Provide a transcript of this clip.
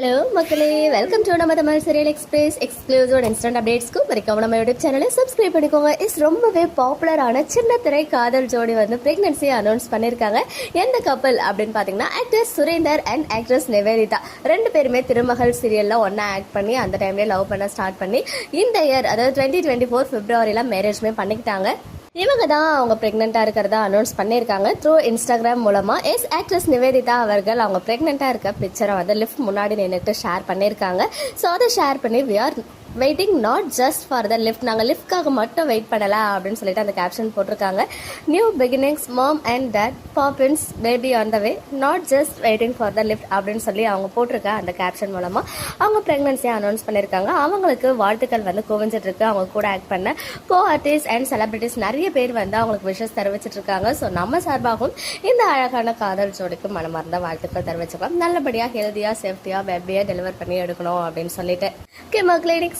Hello மக்களே. Welcome to நம்ம Tamil serial express exclusive instant அப்டேட்ஸ்க்கு மறக்காம நம்ம யூடியூப் சேனலை சப்ஸ்கிரைப் பண்ணிக்கோங்க. இஸ் ரொம்பவே பாப்புலரான சின்ன திரை காதல் ஜோடி வந்து பிரெக்னன்சி அனௌன்ஸ் பண்ணியிருக்காங்க எந்த கப்பல் அப்படின்னு பார்த்தீங்கன்னா actor Surender and actress Nivedita. ரெண்டு பேருமே திருமகள் சீரியலில் ஒன்றா ஆக்ட் பண்ணி அந்த டைம்லேயே லவ் பண்ண ஸ்டார்ட் பண்ணி இந்த இயர் அதாவது டுவெண்ட்டி டுவெண்ட்டி ஃபோர் ஃபிப்ரவரியில் மேரேஜ்மே பண்ணிக்கிட்டாங்க. இவங்க தான் அவங்க ப்ரெக்னெண்ட்டாக இருக்கிறத அனௌன்ஸ் பண்ணியிருக்காங்க. த்ரூ இன்ஸ்டாகிராம் மூலமாக எஸ் ஆக்ட்ரஸ் நிவேதிதா அவர்கள் அவங்க ப்ரெக்னெண்ட்டாக இருக்க பிக்சரை வந்து லிஃப்ட் முன்னாடி நின்றுட்டு ஷேர் பண்ணியிருக்காங்க. ஸோ அதை ஷேர் பண்ணி we are waiting not just for the lift நாங்கள் லிஃப்ட்காக மட்டும் வெயிட் பண்ணலை அப்படின்னு சொல்லிட்டு அந்த கேப்ஷன் போட்டிருக்காங்க. New beginnings mom and dad poppins baby on the way not just waiting for the lift அப்படின்னு சொல்லி அவங்க போட்டிருக்க அந்த கேப்ஷன் மூலமாக அவங்க ப்ரெக்னன்சியை அனௌன்ஸ் பண்ணியிருக்காங்க அவங்களுக்கு வாழ்த்துக்கள் வந்து குவிஞ்சிட்ருக்கு அவங்க கூட ஆக்ட் பண்ண கோ ஆர்டிஸ்ட் அண்ட் செலிபிரிட்டிஸ் நிறைய பேர் வந்து அவங்களுக்கு விஷஸ் தெரிவிச்சிட்ருக்காங்க ஸோ நம்ம சார்பாகவும் இந்த அழகான காதல் ஜோடிக்கு மனமார்ந்த வாழ்த்துக்கள் தெரிவிச்சுக்கலாம் நல்லபடியாக ஹெல்த்தியாக சேஃப்டியாக பேபியாக டெலிவர் பண்ணி எடுக்கணும் அப்படின்னு சொல்லிட்டு. Okay clinics